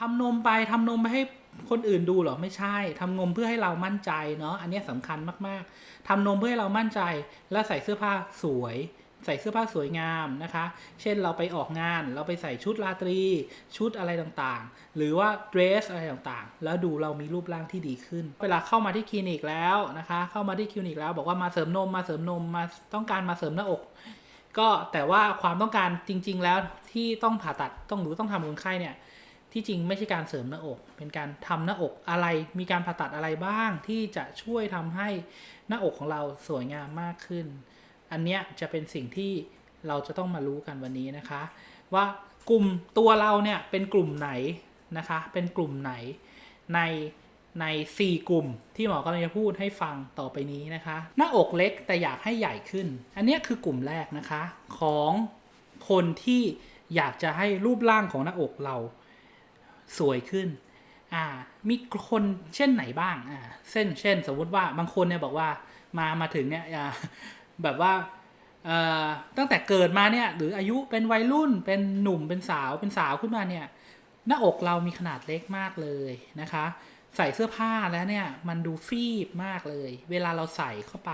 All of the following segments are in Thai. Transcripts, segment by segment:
ทำนมไปทำนมไปให้คนอื่นดูเหรอไม่ใช่ทำนมเพื่อให้เรามั่นใจเนาะอันนี้ยสำคัญมากๆทำนมเพื่อให้เรามั่นใจ และใส่เสื้อผ้าสวย ใส่เสื้อผ้าสวยงามนะคะ เช่นเราไปออกงาน เราไปใส่ชุดราตรี ชุดอะไรต่างๆ หรือว่าเดรสอะไรต่างๆ แล้วดูเรามีรูปร่างที่ดีขึ้น เวลาเข้ามาที่คลินิกแล้วนะคะ เข้ามาที่คลินิกแล้วบอกว่ามาเสริมนมมาเสริมนมมาต้องการมาเสริมหน้าอกก็แต่ว่าความต้องการจริง ๆ แล้วที่ต้องผ่าตัดต้องหรือต้องทำคนไข้เนี่ย ที่จริงไม่ใช่การเสริมหน้าอก เป็นการทำหน้าอกอะไร มีการผ่าตัดอะไรบ้างที่จะช่วยทำให้หน้าอกของเราสวยงามมากขึ้น อันเนี้ยจะเป็นสิ่งที่เราจะต้องมารู้กันวันนี้นะคะ ว่ากลุ่มตัวเราเนี่ยเป็นกลุ่มไหนนะคะ เป็นกลุ่มไหนในใน 4 กลุ่มที่หมอกำลังจะพูดให้ฟังต่อไปนี้นะคะ หน้าอกเล็กแต่อยากให้ใหญ่ขึ้น อันเนี้ยคือกลุ่มแรกนะคะของคนที่อยากจะให้รูปร่างของหน้าอกเรา สวยขึ้นอ่ามีคนเช่นไหนบ้างอ่าเช่นเช่น สมมติว่าบางคนเนี่ยบอกว่ามามาถึงเนี่ยอ่าแบบว่าเอ่อตั้งแต่เกิดมาเนี่ยหรืออายุเป็นวัยรุ่นเป็นหนุ่มเป็นสาวเป็นสาวขึ้นมาเนี่ยหน้าอกเรามีขนาดเล็กมากเลยนะคะ ใส่เสื้อผ้าแล้วเนี่ยมันดูฟีบมากเลย เวลาเราใส่เข้าไป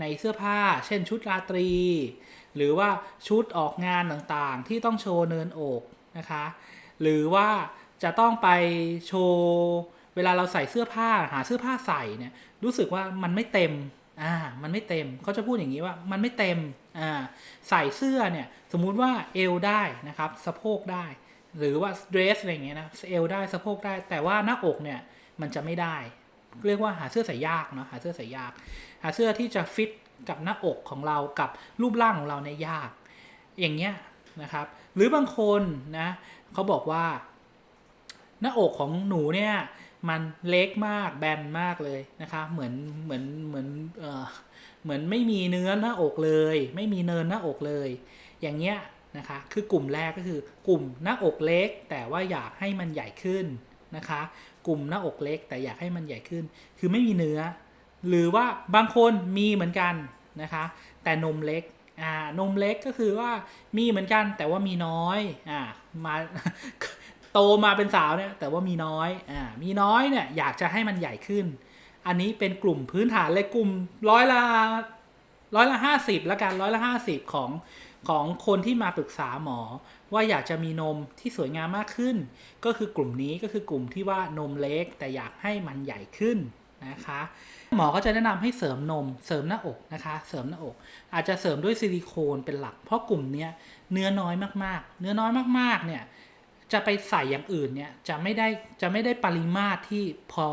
ในเสื้อผ้า เช่นชุดราตรี หรือว่าชุดออกงานต่างๆที่ต้องโชว์เนินอกนะคะ หรือว่า จะต้องไปโชว์เวลาเราใส่เสื้อผ้าหาเสื้อผ้าใส่เนี่ยรู้สึกว่ามันไม่เต็มอ่ามันไม่เต็มเขาจะพูดอย่างนี้ว่ามันไม่เต็มอ่าใส่เสื้อเนี่ยสมมุติว่าเอวได้นะครับสะโพกได้ หรือว่าเดรสอะไรเงี้ยนะเอวได้สะโพกได้ แต่ว่าหน้าอกเนี่ยมันจะไม่ได้ เรียกว่าหาเสื้อใส่ยากเนาะหาเสื้อใส่ยาก หาเสื้อที่จะฟิตกับหน้าอกของเรากับรูปร่างของเราเนี่ยยาก อย่างเงี้ยนะครับ หรือบางคนนะเขาบอกว่า หน้าอกของหนูเนี่ยมันเล็กมากแบนมากเลยนะคะเหมือนเหมือนเหมือนเออเหมือนไม่มีเนื้อหน้าอกเลย ไม่มีเนินหน้าอกเลย อย่างเงี้ยนะคะคือกลุ่มแรกก็คือกลุ่มหน้าอกเล็ก แต่ว่าอยากให้มันใหญ่ขึ้นนะคะ กลุ่มหน้าอกเล็ก แต่อยากให้มันใหญ่ขึ้น คือไม่มีเนื้อ หรือว่าบางคนมีเหมือนกันนะคะ แต่นมเล็กอ่านมเล็กก็คือว่ามีเหมือนกันแต่ว่ามีน้อยอ่ามา โตมาเป็นสาวเนี่ยแต่ว่ามีน้อยอ่ามีน้อยเนี่ยอยากจะให้มันใหญ่ขึ้น อันนี้เป็นกลุ่มพื้นฐานเลยกลุ่มร้อยละร้อยละห้าสิบละกันร้อยละห้าสิบของของคนที่มาปรึกษาหมอ ว่าอยากจะมีนมที่สวยงามมากขึ้น ก็คือกลุ่มนี้ก็คือกลุ่มที่ว่านมเล็ก แต่อยากให้มันใหญ่ขึ้นนะคะหมอก็จะแนะนำให้เสริมนมเสริมหน้าอกนะคะ เสริมหน้าอก อาจจะเสริมด้วยซิลิโคนเป็นหลัก เพราะกลุ่มเนี้ยเนื้อน้อยมากๆ เนื้อน้อยมากๆเนี่ย จะไปใส่อย่างอื่นเนี่ยจะไม่ได้จะไม่ได้ปริมาตรที่พอ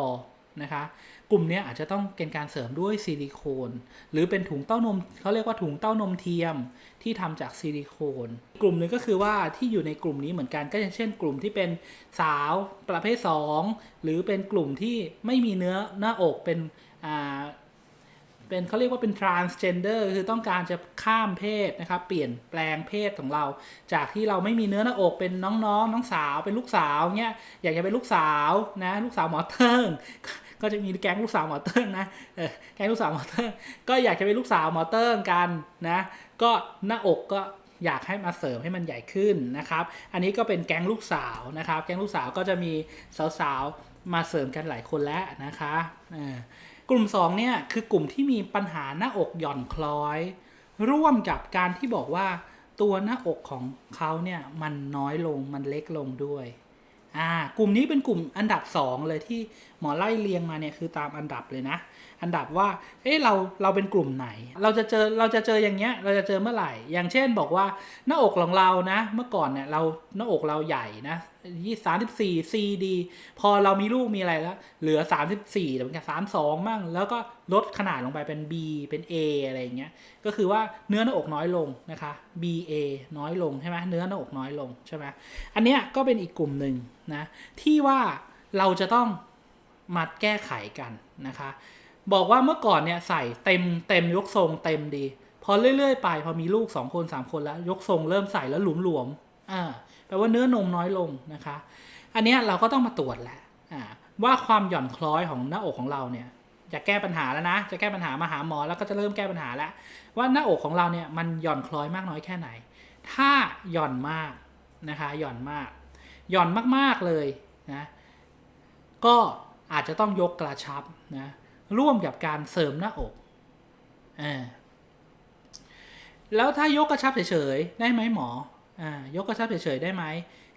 นะคะกลุ่มนี้อาจจะต้องเป็นการเสริมด้วยซิลิโคน หรือเป็นถุงเต้านมเขาเรียกว่าถุงเต้านมเทียมที่ทำจากซิลิโคน กลุ่มหนึ่งก็คือว่าที่อยู่ในกลุ่มนี้เหมือนกันก็อย่างเช่น กลุ่มที่เป็นสาวประเภท 2 หรือเป็นกลุ่มที่ไม่มีเนื้อหน้าอกเป็นอ่า เป็นเขาเรียกว่าเป็น transgender คือต้องการจะข้ามเพศนะครับเปลี่ยนแปลงเพศของเรา จากที่เราไม่มีเนื้อหน้าอกเป็นน้องๆน้องสาวเป็นลูกสาวเงี้ยอยากจะเป็นลูกสาวนะลูกสาวหมอเติ้งก็จะมีแก๊งลูกสาวหมอเติ้งนะแก๊งลูกสาวหมอเติ้งก็อยากจะเป็นลูกสาวหมอเติ้งกันนะ ก็หน้าอกก็อยากให้มาเสริมให้มันใหญ่ขึ้นนะครับ อันนี้ก็เป็นแก๊งลูกสาวนะครับ แก๊งลูกสาวก็จะมีสาวๆมาเสริมกันหลายคนแล้วนะคะ กลุ่ม 2 เนี่ยคือกลุ่มที่มีปัญหาหน้าอกหย่อนคล้อย ร่วมกับการที่บอกว่าตัวหน้าอกของเขาเนี่ยมันน้อยลงมันเล็กลงด้วย อ่ากลุ่มนี้เป็นกลุ่มอันดับ 2 เลยที่หมอไล่เรียงมาเนี่ยคือตามอันดับเลยนะ อันดับว่า เอ๊ะเราเราเป็นกลุ่มไหน เราจะเจอเราจะเจออย่างเงี้ยเราจะเจอเมื่อไหร่ อย่างเช่นบอกว่าหน้าอกของเรานะ เมื่อก่อนเนี่ยเราหน้าอกเราใหญ่นะยี่สามสิบสี่ซีดีพอเรามีลูกมีอะไรแล้ว เหลือสามสิบสี่เหมือนกันสามสองมั่งแล้วก็ ลดขนาดลงไปเป็น B เป็น A อะไรอย่างเงี้ย ก็คือว่าเนื้อหน้าอกน้อยลงนะคะ BA น้อยลงใช่ไหมเนื้อหน้าอกน้อยลงใช่ไหมอันเนี้ยก็เป็นอีกกลุ่มหนึ่งนะที่ว่าเราจะต้องมาแก้ไขกันนะคะ บอกว่าเมื่อก่อนเนี่ยใส่เต็มเต็มยกทรงเต็มดี พอเรื่อยๆ ไปพอมีลูกสองคนสามคนแล้ว ยกทรงเริ่มใส่แล้วหลวมๆอ่าแปลว่าเนื้อนมน้อยลงนะคะ อันเนี้ยเราก็ต้องมาตรวจแหละอ่าว่าความหย่อนคล้อยของหน้าอกของเราเนี่ย จะแก้ปัญหาแล้วนะ จะแก้ปัญหามาหาหมอแล้วก็จะเริ่มแก้ปัญหาแล้ว ว่าหน้าอกของเราเนี่ยมันหย่อนคล้อยมากน้อยแค่ไหน ถ้าหย่อนมากนะคะหย่อนมาก หย่อนมากๆเลยนะก็อาจจะต้องยกกระชับนะร่วมกับการเสริมหน้าอกอ่าแล้วถ้ายกกระชับเฉยๆได้ไหมหมออ่ายกกระชับเฉยๆได้ไหม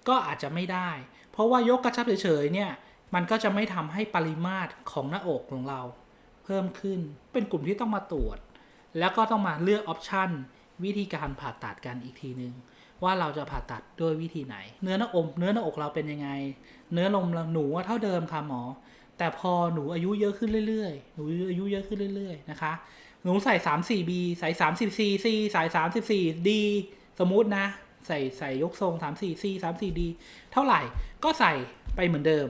ก็อาจจะไม่ได้ เพราะว่ายกกระชับเฉยๆเนี่ยมันก็จะไม่ทำให้ปริมาตรของหน้าอกของเรา เพิ่มขึ้น เป็นกลุ่มที่ต้องมาตรวจ แล้วก็ต้องมาเลือกออปชันวิธีการผ่าตัดกันอีกทีนึง ว่าเราจะผ่าตัดด้วยวิธีไหน เนื้อหน้าอกเนื้อหน้าอกเราเป็นยังไง เนื้อนมเราหนูว่าเท่าเดิมค่ะหมอ แต่พอหนูอายุเยอะขึ้นเรื่อยๆ หนูอายุเยอะขึ้นเรื่อยๆนะคะ หนูใส่ 3 4 B ใส่ 3 4 C C ใส่ 3 4 D สมมุตินะ ใส่ใส่ยกทรง 3 4 C 3 4 D เท่าไหร่ก็ใส่ไปเหมือนเดิม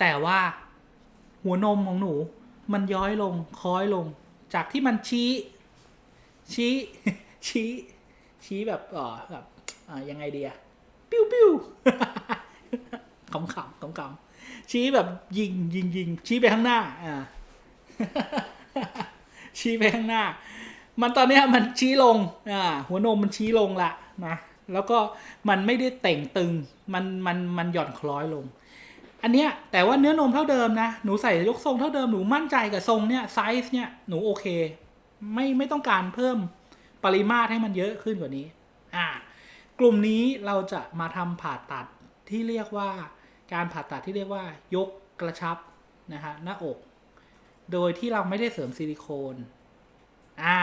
แต่ว่าหัวนมของหนู มันย้อยลงคล้อยลง จากที่มันชี้ ชี้ ชี้ ชี้แบบเออแบบอ่ายังไงเดีอะปิ้วปิ้วขำขำขำขำชี้แบบยิงยิงยิงชี้ไปข้างหน้าอ่าชี้ไปข้างหน้า มันตอนเนี้ยมันชี้ลงอ่าหัวนมมันชี้ลงละนะแล้วก็มันไม่ได้เต่งตึง มันมันมันหย่อนคล้อยลง อันเนี้ยแต่ว่าเนื้อนมเท่าเดิมนะ หนูใส่ยกทรงเท่าเดิมหนูมั่นใจกับทรงเนี้ยไซส์เนี้ยหนูโอเค ไม่ไม่ต้องการเพิ่มปริมาตรให้มันเยอะขึ้นกว่านี้อ่ากลุ่มนี้เราจะมาทำผ่าตัดที่เรียกว่าการผ่าตัดที่เรียกว่ายกกระชับนะฮะหน้าอก โดยที่เราไม่ได้เสริมซิลิโคนอ่า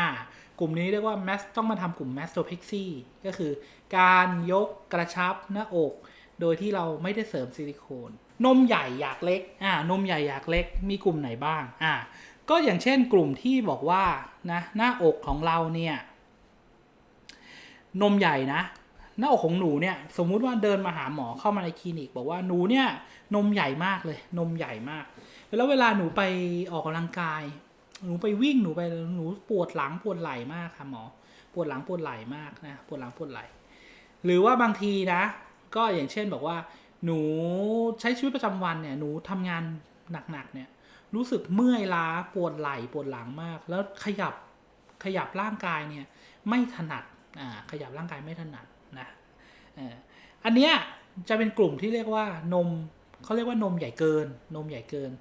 กลุ่มนี้เรียกว่าแมสต้องมาทำกลุ่ม m a s t o p e x y ก็คือการยกกระชับหน้าอก โดยที่เราไม่ได้เสริมซิลิโคน นมใหญ่อยากเล็กอ่านมใหญ่อยากเล็กมีกลุ่มไหนบ้างอ่าก็อย่างเช่นกลุ่มที่บอกว่านะหน้าอกของเราเนี่ยนมใหญ่นะ หน้าอกของหนูเนี่ยสมมุติว่าเดินมาหาหมอเข้ามาในคลินิก บอกว่าหนูเนี่ยนมใหญ่มากเลย นมใหญ่มาก แล้วเวลาหนูไปออกกำลังกาย หนูไปวิ่งหนูไปหนูปวดหลังปวดไหล่มากค่ะหมอ ปวดหลังปวดไหล่มากนะปวดหลังปวดไหล่หรือว่าบางทีนะ ก็อย่างเช่นบอกว่า หนูใช้ชีวิตประจำวันเนี่ยหนูทำงานหนักๆเนี่ยรู้สึกเมื่อยล้าปวดไหล่ปวดหลังมาก แล้วขยับขยับร่างกายเนี่ยไม่ถนัดอ่าขยับร่างกายไม่ถนัดนะเอ่ออันเนี้ยจะเป็นกลุ่มที่เรียกว่านมเขาเรียกว่านมใหญ่เกิน นมใหญ่เกิน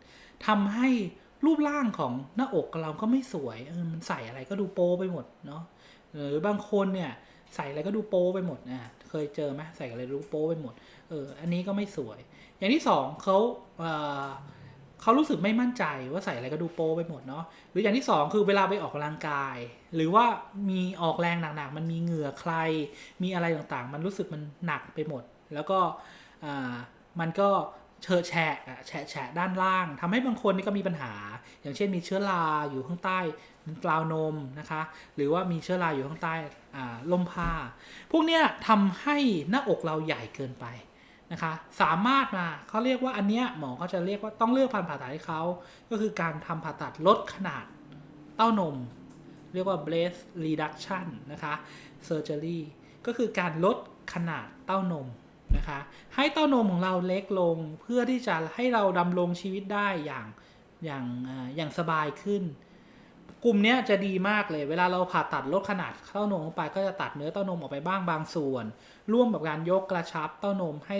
ทำให้รูปร่างของหน้าอกเราก็ไม่สวยเออมันใส่อะไรก็ดูโป๊ไปหมดเนาะหรือบางคนเนี่ยใส่อะไรก็ดูโป๊ไปหมดอะ เคยเจอไหมใส่อะไรดูโป๊ไปหมด เออ อันนี้ก็ไม่สวย อย่างที่สองเขาเอ่อเขารู้สึกไม่มั่นใจว่าใส่อะไรก็ดูโป๊ไปหมดเนาะ หรืออย่างที่สองคือเวลาไปออกกำลังกาย หรือว่ามีออกแรงหนักๆมันมีเหงื่อใคร มีอะไรต่างๆ มันรู้สึกมันหนักไปหมด แล้วก็อ่ามันก็เชอแฉะอะแฉะแฉะด้านล่างทำให้บางคนนี่ก็มีปัญหา อย่างเช่นมีเชื้อราอยู่ข้างใต้ กราวนมนะคะ หรือว่ามีเชื้อราอยู่ข้างใต้อ่มผ้า พวกเนี้ยทำให้หน้าอกเราใหญ่เกินไปนะคะ สามารถมาเขาเรียกว่าอันเนี้ยหมอเขาจะเรียกว่าต้องเลือกพันผ่าตัดให้เขาก็คือการทำผ่าตัดลดขนาดเต้านม เรียกว่า breast reduction นะคะ surgery ก็คือการลดขนาดเต้านมนะคะให้เต้านมของเราเล็กลงเพื่อที่จะให้เราดำรงชีวิตได้อย่างอย่างอย่างสบายขึ้น กลุ่มเนี้ยจะดีมากเลย เวลาเราผ่าตัดลดขนาดเต้านมลงไป ก็จะตัดเนื้อเต้านมออกไปบ้างบางส่วน ร่วมกับการยกกระชับเต้านมให้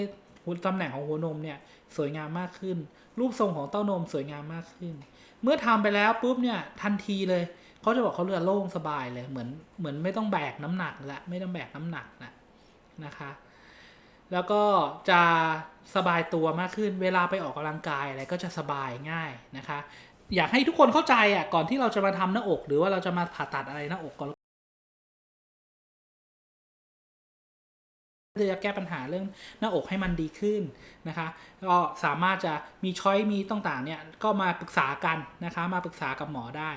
ตำแหน่งของหัวนมเนี่ยสวยงามมากขึ้น รูปทรงของเต้านมสวยงามมากขึ้น เมื่อทำไปแล้วปุ๊บเนี่ยทันทีเลยเขาจะบอกเขาเรือโล่งสบายเลยเหมือนเหมือนไม่ต้องแบกน้ำหนักละไม่ต้องแบกน้ำหนักนะนะคะ แล้วก็จะสบายตัวมากขึ้น เวลาไปออกกำลังกายอะไรก็จะสบายง่ายนะคะ อยากให้ทุกคนเข้าใจอะก่อนที่เราจะมาทำหน้าอก หรือว่าเราจะมาผ่าตัดอะไรหน้าอกก่อนจะแก้ปัญหาเรื่องหน้าอกให้มันดีขึ้นนะคะก็สามารถจะมีช้อยมีต่างๆเนี่ยก็มาปรึกษากันนะคะ มาปรึกษากับหมอได้